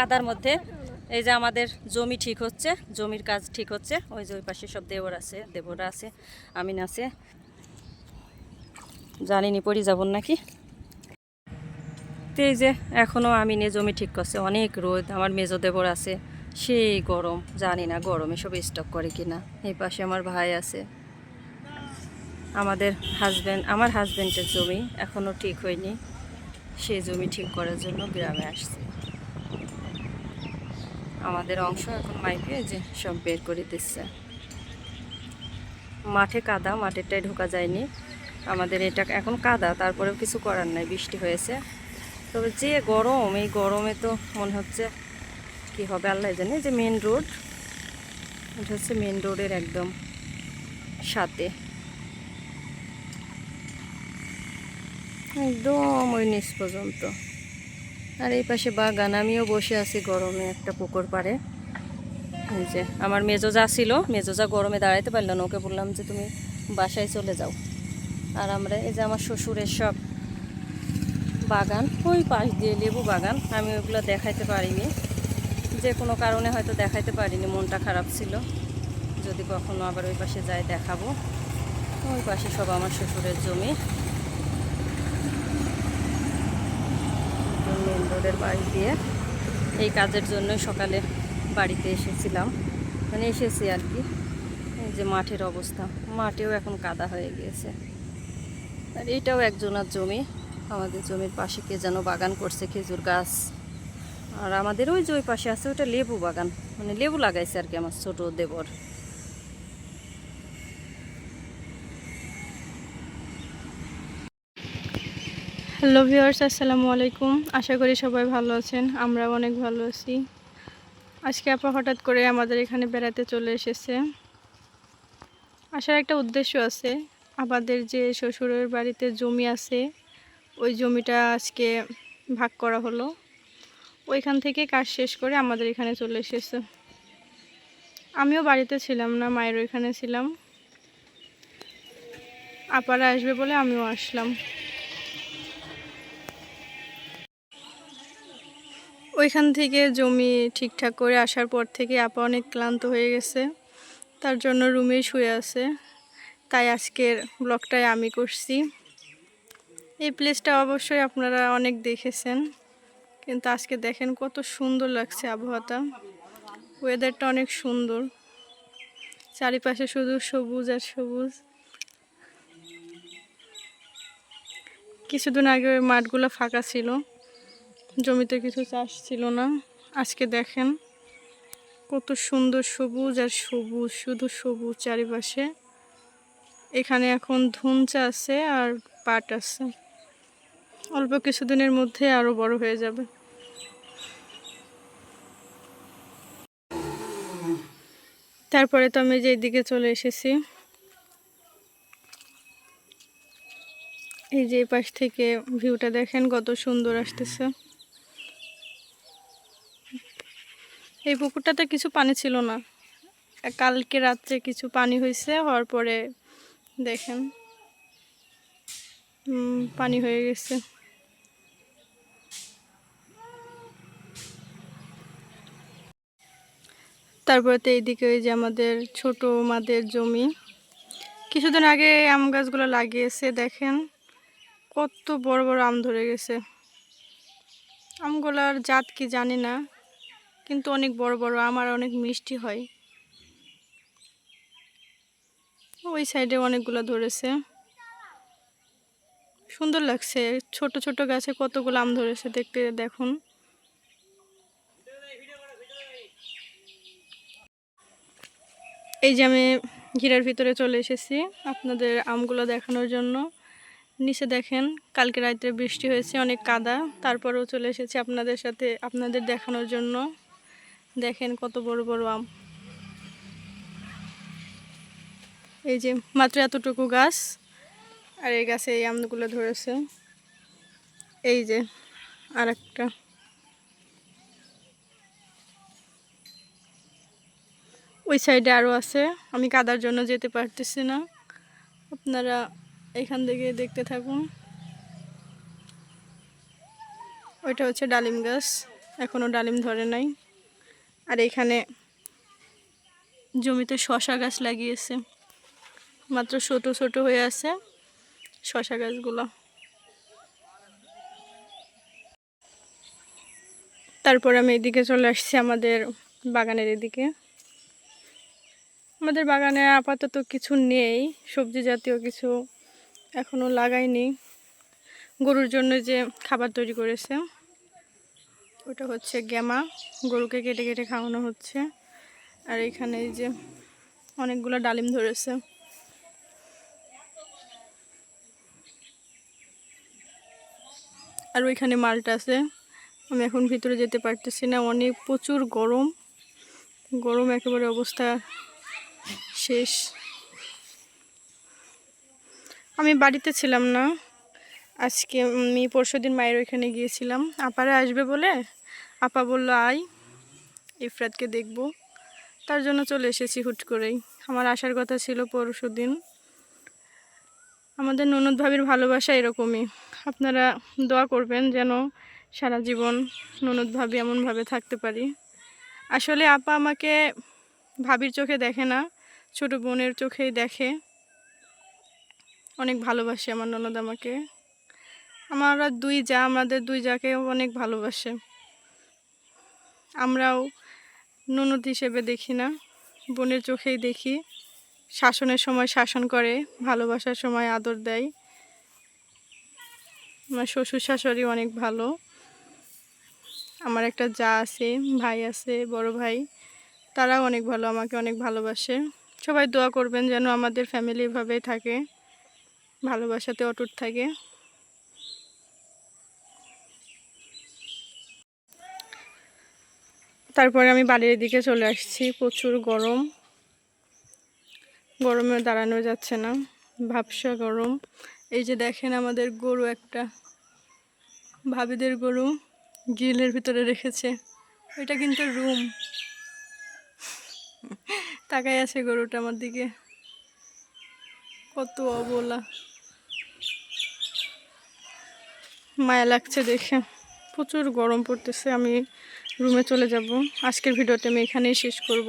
কাদার মধ্যে এই যে আমাদের জমি ঠিক হচ্ছে, জমির কাজ ঠিক হচ্ছে। ওই যে ওই পাশে সব দেবর আছে দেবরা আছে, আমিন আছে। জানিনি পড়ি যাবন নাকি? তো এই যে এখনও আমিনে জমি ঠিক করছে, অনেক রোদ, আমার মেজো দেবর আছে, সেই গরম, জানি না গরমে সব স্টক করে কিনা। এই পাশে আমার ভাই আছে। আমাদের হাজব্যান্ড আমার হাজব্যান্ডের জমি এখনও ঠিক হয়নি, সেই জমি ঠিক করার জন্য গ্রামে আসছে। আমাদের অংশ এখন মাইকে যে সব বের করে দিচ্ছে। মাঠে কাদা মাঠেরটাই ঢোকা যায়নি। আমাদের এটা এখন কাদা, তারপরেও কিছু করার নাই, বৃষ্টি হয়েছে। তবে যে গরম, এই গরমে তো মনে হচ্ছে কি হবে, আল্লাহ জানে। যে মেন রোড এটা হচ্ছে মেন রোডের একদম সাথে। একদম ওই নিচ পর্যন্ত। আর এই পাশে বাগান, আমিও বসে আছি গরমে একটা পুকুর পাড়ে। এই যে, আমার মেজোজা ছিল মেজোজা গরমে দাঁড়াইতে পারল না, ওকে বললাম যে তুমি বাসায় চলে যাও। আর আমরা এই যে আমার শ্বশুরের সব বাগান, ওই পাশ দিয়ে লেবু বাগান, আমি ওগুলো দেখাইতে পারিনি। যে কোনো কারণে হয়তো দেখাইতে পারিনি, মনটা খারাপ ছিল। যদি কখনো আবার ওই পাশে যাই দেখাবো। ওই পাশে সব আমার শ্বশুরের জমি। মেন রোডের বাড়ি দিয়ে এই কাজের জন্য সকালে বাড়িতে এসেছিলাম। মানে এসেছি আর কি। এই যে মাঠের অবস্থা। মাঠেও এখন কাদা হয়ে গিয়েছে। আর এটাও একজনার জমি। আমাদের জমির পাশে কে যেন বাগান করছে, খেজুর গাছ। আর আমাদের ওই যে ওই পাশে আছে, ওটা লেবু বাগান। মানে লেবু লাগাইছে আর কি আমার ছোটো দেবর। হ্যালো ভিউয়ার্স আসসালামু আলাইকুম। আশা করি সবাই ভালো আছেন আমরা অনেক ভালো আছি। আজকে আপা হঠাৎ করে আমাদের এখানে বেড়াতে চলে এসেছে। আসার একটা উদ্দেশ্য আছে, আমাদের যে শ্বশুরের বাড়িতে জমি আছে, ওই জমিটা আজকে ভাগ করা হলো। ওইখান থেকে কাজ শেষ করে আমাদের এখানে চলে এসেছে। আমিও বাড়িতে ছিলাম না মায়ের ওইখানে ছিলাম। আপারা আসবে বলে আমিও আসলাম। ওইখান থেকে জমি ঠিকঠাক করে আসার পর থেকে আপা অনেক ক্লান্ত হয়ে গেছে। তার জন্য রুমেই শুয়ে আছে। তাই আজকের ব্লগটাই আমি করছি। এই প্লেসটা অবশ্যই আপনারা অনেক দেখেছেন। কিন্তু আজকে দেখেন কত সুন্দর লাগছে আবহাওয়াটা। ওয়েদারটা অনেক সুন্দর। চারিপাশে শুধু সবুজ আর সবুজ। কিছুদিন আগে ওই মাঠগুলো ফাঁকা ছিল। জমিতে কিছু চাষ ছিল না। আজকে দেখেন কত সুন্দর সবুজ আর সবুজ, শুধু সবুজ চারিপাশে। এখানে এখন ধুনচা আছে আর পাট আছে। অল্প কিছুদিনের মধ্যে আরও বড় হয়ে যাবে। তারপরে তো আমি যে দিকে চলে এসেছি, এই যে পাশ থেকে ভিউটা দেখেন কত সুন্দর আসতেছে। এই পুকুরটাতে কিছু পানি ছিল না। কালকে রাত্রে কিছু পানি হয়েছে, হওয়ার পরে দেখেন। পানি হয়ে গেছে। তারপরে তো এইদিকে ওই যে আমাদের ছোট মাদের জমি। কিছুদিন আগে আম গাছগুলো লাগিয়েছে, দেখেন। কত বড় বড় আম ধরে গেছে। আমগুলার জাত কি জানি না। কিন্তু অনেক বড় বড়, আমার অনেক মিষ্টি হয়। ওই সাইডে অনেকগুলো ধরেছে। সুন্দর লাগছে। ছোট ছোট গাছে কতগুলো আম ধরেছে দেখতে, দেখুন। এই যে আমি ঘিরার ভিতরে চলে এসেছি আপনাদের আমগুলো দেখানোর জন্য। নিচে দেখেন, কালকে রাত্রে বৃষ্টি হয়েছে, অনেক কাদা। তারপরেও চলে এসেছি আপনাদের সাথে, আপনাদের দেখানোর জন্য। দেখেন কত বড় বড় আম। এই যে মাত্র এতটুকু গাছ, আর এই গাছে এই আমগুলো ধরেছে। এই যে আর একটা ওই সাইডে আরও আছে। আমি কাদার জন্য যেতে পারতেছি না। আপনারা এখান থেকে দেখতে থাকুন। ওইটা হচ্ছে ডালিম গাছ। এখনও ডালিম ধরে নাই। আর এখানে জমিতে শশা গাছ লাগিয়েছে। মাত্র ছোট ছোট হয়ে আছে শশা গাছগুলো। তারপর আমি এদিকে চলে আসছি আমাদের বাগানের এদিকে। আমাদের বাগানে আপাতত কিছু নেই, সবজি জাতীয় কিছু এখনও লাগাইনি। গরুর জন্য যে খাবার তৈরি করেছে। ওটা হচ্ছে গ্যামা। গরুকে কেটে কেটে খাওয়ানো হচ্ছে। আর এখানে এই যে অনেকগুলো ডালিম ধরেছে। আর ওইখানে মালটা আছে। আমি এখন ভিতরে যেতে পারতেছি না। অনেক প্রচুর গরম। গরম একেবারে অবস্থা শেষ। আমি বাড়িতে ছিলাম না। আজকে আমি পরশু দিন মায়ের ওইখানে গিয়েছিলাম। আপারা আসবে বলে? আপা বলল, আয়, ইফরাতকে দেখব। তার জন্য চলে এসেছি হুট করেই। আমার আসার কথা ছিল পরশু দিন। আমাদের ননদ ভাবির ভালোবাসা এরকমই। আপনারা দোয়া করবেন যেন সারা জীবন ননদ ভাবি এমনভাবে থাকতে পারি। আসলে আপা আমাকে ভাবির চোখে দেখে না, ছোট বোনের চোখেই দেখে। অনেক ভালোবাসে আমার ননদ আমাকে। আমরা দুই যা, আমাদের দুই যাকে অনেক ভালোবাসে। আমরাও ননদ হিসেবে দেখি না, বোনের চোখেই দেখি। শাসনের সময় শাসন করে, ভালোবাসার সময় আদর দেয়। আমার শ্বশুর শাশুড়ি অনেক ভালো। আমার একটা যা আছে, ভাই আছে, বড় ভাই, তারাও অনেক ভালো, আমাকে অনেক ভালোবাসে। সবাই দোয়া করবেন যেন আমাদের ফ্যামিলি এভাবেই থাকে, ভালোবাসাতে অটুট থাকে। তারপরে আমি বাড়ির দিকে চলে আসছি। প্রচুর গরম। গরমে দাঁড়ানো যাচ্ছে না। ভাবসা গরম। এই যে দেখেন আমাদের গরু একটা। ভাবিদের গরু গ্রিলের ভিতরে রেখেছে। ওইটা কিন্তু রুম। তাকাই আছে গরুটা আমার দিকে। কত অবলা। মায়া লাগছে দেখে। প্রচুর গরম পড়তেছে। আমি রুমে চলে যাব। আজকের ভিডিওতে আমি এখানেই শেষ করব।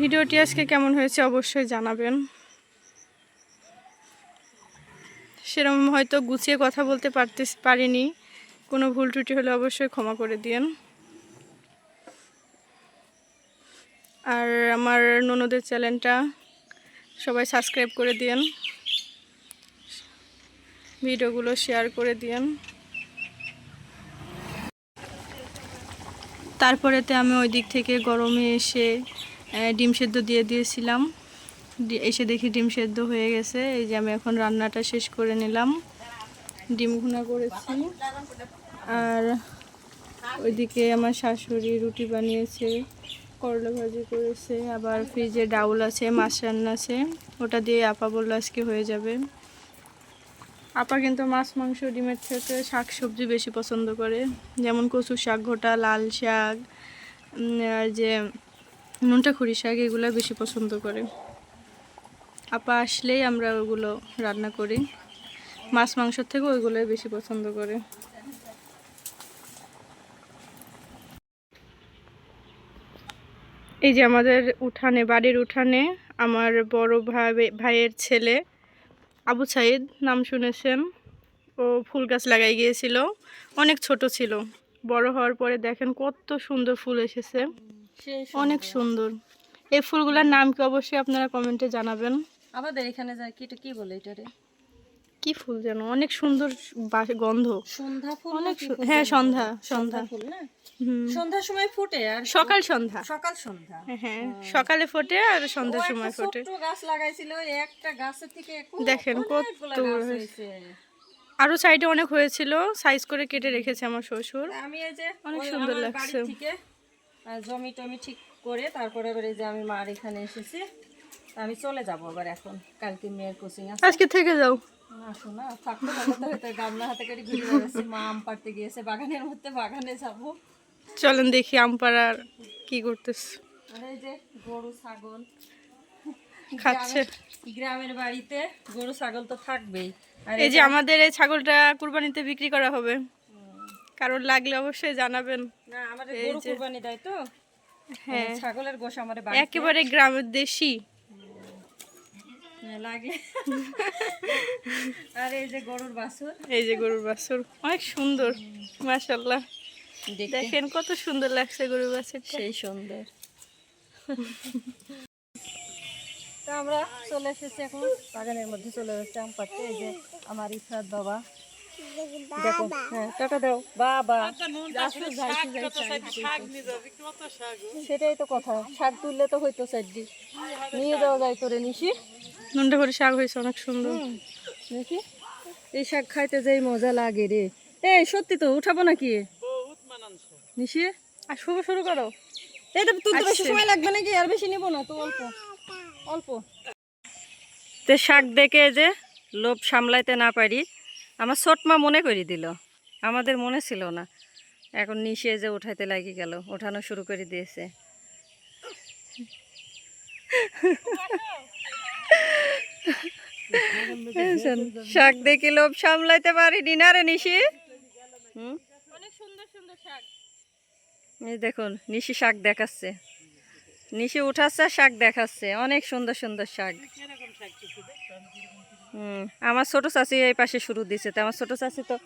ভিডিওটি আজকে কেমন হয়েছে অবশ্যই জানাবেন। সেরকম হয়তো গুছিয়ে কথা বলতে পারতে পারিনি। কোনো ভুল ত্রুটি হলে অবশ্যই ক্ষমা করে দিয়েন। আর আমার ননদের চ্যানেলটা সবাই সাবস্ক্রাইব করে দিয়েন। ভিডিওগুলো শেয়ার করে দিয়েন। তারপরেতে আমি ওই দিক থেকে গরমে এসে ডিম সেদ্ধ দিয়ে দিয়েছিলাম। এসে দেখি ডিম সেদ্ধ হয়ে গেছে। এই যে আমি এখন রান্নাটা শেষ করে নিলাম। ডিম ভুনা করেছি। আর ওইদিকে আমার শাশুড়ি রুটি বানিয়েছে, করলা ভাজি করেছে। আবার ফ্রিজে ডাউল আছে, মাছ রান্না আছে। ওটা দিয়ে আপা বলল আজকে হয়ে যাবে। আপা কিন্তু মাছ, মাংস, ডিমের থেকে শাক সবজি বেশি পছন্দ করে। যেমন কচু শাক ঘোটা, লাল শাক আর যে নুনটা খুরি শাক, এগুলো বেশি পছন্দ করে। আপা আসলেই আমরা ওগুলো রান্না করি। মাছ মাংসর থেকে ওইগুলোই বেশি পছন্দ করে। এই যে আমাদের উঠানে, বাড়ির উঠানে, আমার বড় ভাই, ভাইয়ের ছেলে আবু সাইদ নাম শুনেছেন। ও ফুল গাছ লাগাই গিয়েছিল। অনেক ছোট ছিল। বড় হওয়ার পরে দেখেন কত সুন্দর ফুল এসেছে। অনেক সুন্দর। এই ফুলগুলোর নাম কি অবশ্যই আপনারা কমেন্টে জানাবেন। আমাদের এখানে যায় কি এটা কি বলে এটারে? কি ফুল যেন অনেক সুন্দর গন্ধ। সন্ধ্যা ফুল অনেক হ্যাঁ সন্ধ্যা সন্ধ্যা ফুল না? সন্ধ্যার সময় ফুটে আর সকাল সন্ধ্যা। সকাল সন্ধ্যা। হ্যাঁ সকালে ফোটে আর সন্ধ্যার সময় ফোটে। গাছ লাগাইছিল একটা গাছের থেকে দেখেন কত। আরও সাইডে অনেক হয়েছিল সাইজ করে কেটে রেখেছে আমার শ্বশুর। আমি এই যে অনেক সুন্দর লাগছে। জমি টমি ঠিক করে তারপরে এই যে আমি মার এখানে এসেছি। আমি চলে যাব আবার এখন কালকে মেয়ের কোচিং আছে। আজকে থেকে যাও। আসো না থাকতে পারলে হয়তো গামলা হাতে করে ঘুরে বেড়াচ্ছি। মা আম পাড়তে গিয়েছে বাগানের মধ্যে বাগানে যাব। চলেন দেখি কি করতেছে। এই যে গরু ছাগল। খাচ্ছে। গ্রামের- বাড়িতে গরু ছাগল তো থাকবেই। এই যে আমাদের এই ছাগলটা কুরবানিতে বিক্রি করা হবে। কারণ লাগলে অবশ্যই জানাবেন। না আমাদের এই গরু কুরবানি দেয় তো। হ্যাঁ। ছাগলের গোশ আমাদের একেবারে গ্রামের দেশি। লাগে। আর এই যে গরুর বাছুর। এই যে গরুর বাছুর অনেক সুন্দর মাশাল্লাহ দেখেন কত সুন্দর লাগছে গরুর বাছুর সেই সুন্দর। তো আমরা চলে এসেছি এখন বাগানের মধ্যে চলে এসেছি আম পাড়তে। এই যে আমার ইফরাত বাবা। দেখো হ্যাঁ টাকা দাও। বাবা সেটাই তো কথা শাক তুললে তো হইতো সাইডি। নিয়ে যাওয়া যায় তোরে নিশি। নুনটা করে শাক হয়েছে অনেক সুন্দর। নাকি এই শাক খাইতে যেই মজা লাগে রে। এই সত্যি তো উঠাবো নাকি? নিশি আর শুরু শুরু করো। এই তো তুলতে বেশি সময় লাগবে নাকি? আর বেশি নিব না তো অল্প। অল্প। তে শাক দেখে যে লোভ সামলাইতে না পারি আমার ছোট মা মনে করে দিল। আমাদের মনে ছিল না। এখন নিশে যে উঠাইতে লাগি গেল ওঠানো শুরু করে দিয়েছে। শাক দেখি লোভ সামলাইতে পারিনি না রে নিশি? হুম? এই দেখুন নিশি শাক দেখাচ্ছে। নিশি উঠাচ্ছে শাক দেখাচ্ছে। অনেক সুন্দর সুন্দর শাক। আমার ছোট চাষি এই পাশে শুরু দিছে, তো আমার ছোট চাষি তো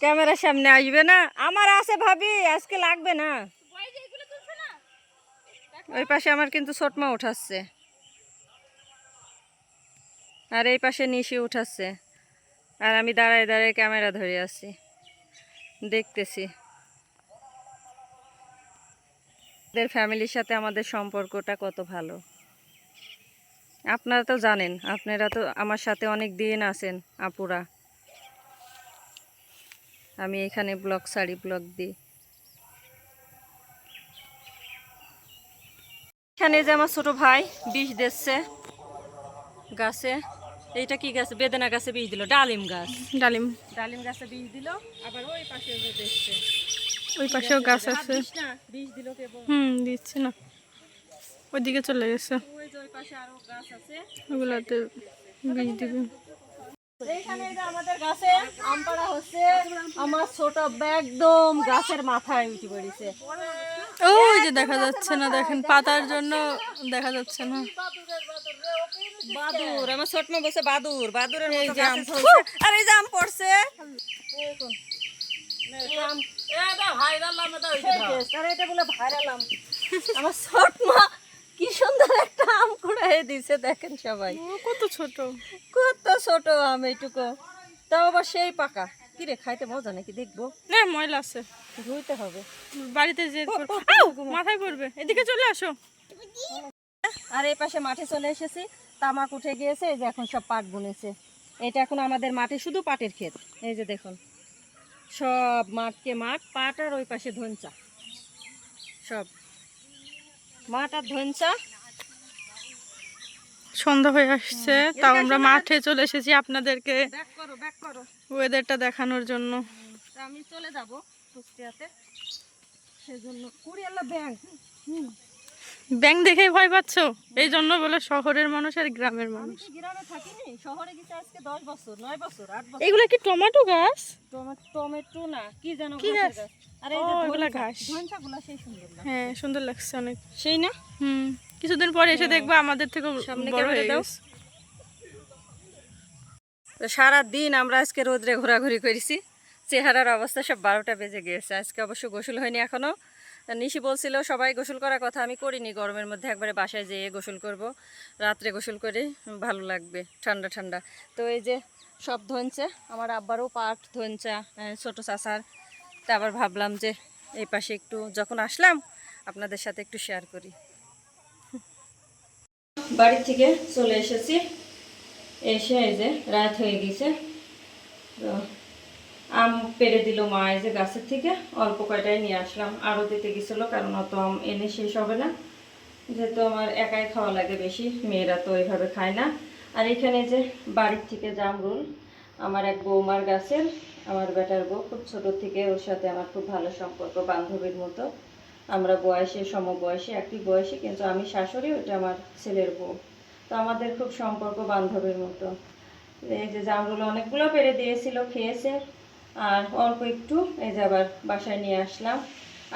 ক্যামেরার সামনে আসবে না। আমার আছে ভাবি, আজকে লাগবে না। ওই পাশে আমার কিন্তু ছোট মা উঠাচ্ছে। আর এই পাশে নিশি উঠাচ্ছে। আর আমি দাঁড়ায় দাঁড়ায় ক্যামেরা ধরে আছি। দেখতেছি। ফ্যামিলির সাথে আমাদের সম্পর্কটা কত ভালো। আপনারা তো জানেন আপনারা তো আমার সাথে অনেক দিন আছেন আপুরা। আমি এখানে ব্লগ শাড়ি ব্লগ দিই। এখানে যে আমার ছোট ভাই বিষ দিচ্ছে গাছে এইটা কি গাছ? বেদনা গাছে বিষ দিল ডালিম গাছ। ডালিম। ডালিম গাছে বিষ দিল আবার ওই পাশে ওই দেখছে। ওই পাশেও গাছ আছে। বিষ বিষ দিল কেবল হুম দিচ্ছে না। ওইদিকে চলে গেছে। ওই যে ওই পাশে আরও গাছ আছে ওগুলাতে বীজ দিবে এইখানে আমাদের গাছে আম পাড়া হচ্ছে। আমার ছোট একদম গাছের মাথায় উঠে পড়েছে। ওই যে দেখা যাচ্ছে না দেখেন পাতার জন্য দেখা যাচ্ছে না। বাদুর আমার ছোট মা বসে বাদুর বাদুরের এই মতো আর এই আম পড়ছে। আমার ছোট মা কি সুন্দর একটা আম কুড়াই দিছে দেখেন সবাই। কত ছোট। কত ছোট আম এইটুকু তাও আবার সেই পাকা। কি রে খাইতে মজা নাকি? দেখব। না ময়লা আছে। ধুইতে হবে। বাড়িতে যে মাথায় পড়বে। এদিকে চলে আসো। আর এই পাশে মাঠে চলে এসেছি। তামাক উঠে গিয়েছে এই যে এখন সব পাট বুনেছে। এটা এখন আমাদের মাঠে শুধু পাটের ক্ষেত। এই যে দেখুন। সব মাঠকে মাঠ পাট আর ওই পাশে ধনচা। সব। মাঠ আর ধনচা। সন্ধ্যা হয়ে আসছে। তাও আমরা মাঠে চলে এসেছি আপনাদেরকে। ওয়েদারটা দেখানোর জন্য। আমি চলে যাব কুষ্টিয়াতে। সেজন্য কুড়িয়াল্লা ব্যাংক। ব্যাংক দেখেই ভয় পাচ্ছ? এই জন্য বলে শহরের মানুষ আর গ্রামের মানুষ। গ্রামে থাকিনি? শহরে গেছি আজকে দশ বছর নয় বছর আট বছর। এগুলো কি টমেটো গাছ? টমেটো টমেটো না কি জানো কি গাছ? হ্যাঁ সুন্দর লাগছে অনেক। সেই না? হুম কিছুদিন পরে এসে দেখব আমাদের থেকে বড় হয়ে দাও। তো সারা আমরা আজকে রোদ্রে ঘোরাঘুরি করেছি। চেহারার অবস্থা সব বারোটা বেজে গিয়েছে আজকে অবশ্য গোসল হয়নি এখনও। নিশি বলছিল সবাই গোসল করার কথা আমি করিনি। গরমের মধ্যে একবারে বাসায় যেয়ে গোসল করব। রাত্রে গোসল করে ভালো লাগবে ঠান্ডা ঠান্ডা। তো এই যে সব ধনছে আমার আব্বারও পাট ধনচা ছোট চাষার তা আবার ভাবলাম যে এই পাশে একটু যখন আসলাম, আপনাদের সাথে একটু শেয়ার করি। বাড়ি থেকে চলে এসেছি। এসে এই যে রাত হয়ে গেছে। আম পেরে দিল মা এই যে গাছের থেকে। অল্প কয়টাই নিয়ে আসলাম। আরও দিতে গেছিল, কারণ অত আম এনে শেষ হবে না। যেহেতু আমার একাই খাওয়া লাগে বেশি, মেয়েরা তো ওইভাবে খায় না। আর এখানে যে বাড়ির থেকে জামরুল, আমার এক বৌমার গাছের আমার বেটার বউ খুব ছোট থেকে ওর সাথে আমার খুব ভালো সম্পর্ক, বান্ধবীর মতো। আমরা বয়সে, সমবয়সী, একই বয়সী, কিন্তু আমি শাশুড়ি ওটা আমার ছেলের বউ। তো আমাদের খুব সম্পর্ক বান্ধবীর মতো। এই যে জামরুল অনেকগুলো পেরে দিয়েছিল, খেয়েছে। আর অল্প একটু, এই যে আবার বাসায় নিয়ে আসলাম।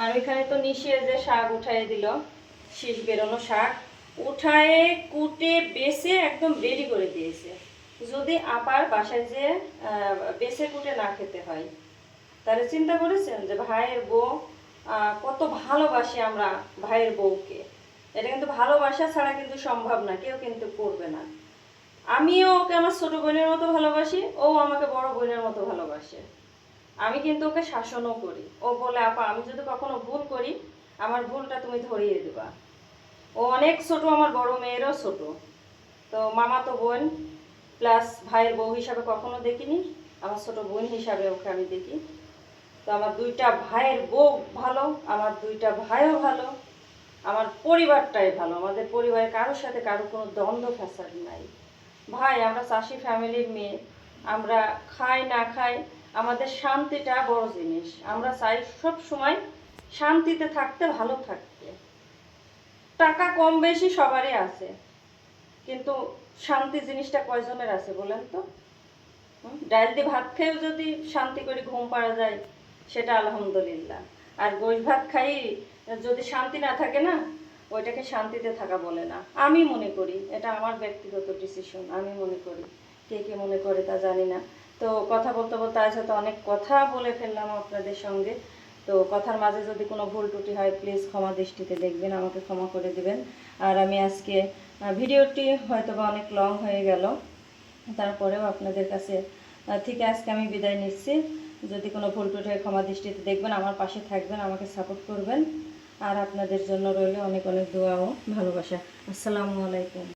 আর ওইখানে তো নিশিয়ে যে শাক উঠাই দিল, শীষ বেরোনো শাক। উঠায়ে কুটে, বেছে একদম রেডি করে দিয়েছে। যদি আপার বাসায় যে বেছে কুটে না খেতে হয়, তাহলে চিন্তা করেছেন যে ভাইয়ের বউ কত ভালোবাসি আমরা ভাইয়ের বউকে। এটা কিন্তু ভালোবাসা ছাড়া কিন্তু সম্ভব না, কেউ কিন্তু করবে না। আমিও ওকে আমার ছোট বোনের মতো ভালোবাসি, ও আমাকে বড় বোনের মতো ভালোবাসে। আমি কিন্তু ওকে শাসনও করি। ও বলে, আপা, আমি যদি কখনো ভুল করি, আমার ভুলটা তুমি ধরিয়ে দেবা। ও অনেক ছোট, আমার বড় মেয়েরও ছোট। তো মামা তো বোন প্লাস ভাইয়ের বউ হিসাবে কখনো দেখিনি, আমার ছোট বোন হিসাবে ওকে আমি দেখি। তো আমার দুইটা ভাইয়ের বউ ভালো, আমার দুইটা ভাইও ভালো, আমার পরিবারটাই ভালো। আমাদের পরিবারে কারোর সাথে কারও কোনো দ্বন্দ্ব, ফ্যাসাদ নাই। ভাই, আমরা চাষি ফ্যামিলির মেয়ে, আমরা খাই না খাই, আমাদের শান্তিটা বড় জিনিস। আমরা চাই সব সময় শান্তিতে থাকতে, ভালো থাকতে। টাকা কম বেশি সবারই আছে। কিন্তু শান্তি জিনিসটা কয়জনের আছে বলেন তো? ডাল দিয়ে ভাত খেয়েও যদি শান্তি করে ঘুম পাড়া যায়, সেটা আলহামদুলিল্লাহ। আর গোশ ভাত খাই, যদি শান্তি না থাকে না, ওইটাকে শান্তিতে থাকা বলে না। আমি মনে করি, এটা আমার ব্যক্তিগত ডিসিশন আমি মনে করি। কে কে মনে করে তা জানি না। তো কথা বলতে বলতে আজ হয়তো অনেক কথা বলে ফেললাম আপনাদের সঙ্গে। তো কথার মাঝে যদি কোনো ভুল ত্রুটি হয় প্লিজ ক্ষমা দৃষ্টিতে দেখবেন, আমাকে ক্ষমা করে দিবেন। আর আমি আজকে ভিডিওটি হয়তো বা অনেক লং হয়ে গেল। তারপরেও আপনাদের কাছে থেকে আজকে আমি বিদায় নিচ্ছি। যদি কোনো ভুল টুটি হয়, ক্ষমা দৃষ্টিতে দেখবেন, আমার পাশে থাকবেন, আমাকে সাপোর্ট করবেন। আর আপনাদের জন্য রইলে অনেক অনেক দোয়া ও ভালোবাসা। আসসালামু আলাইকুম।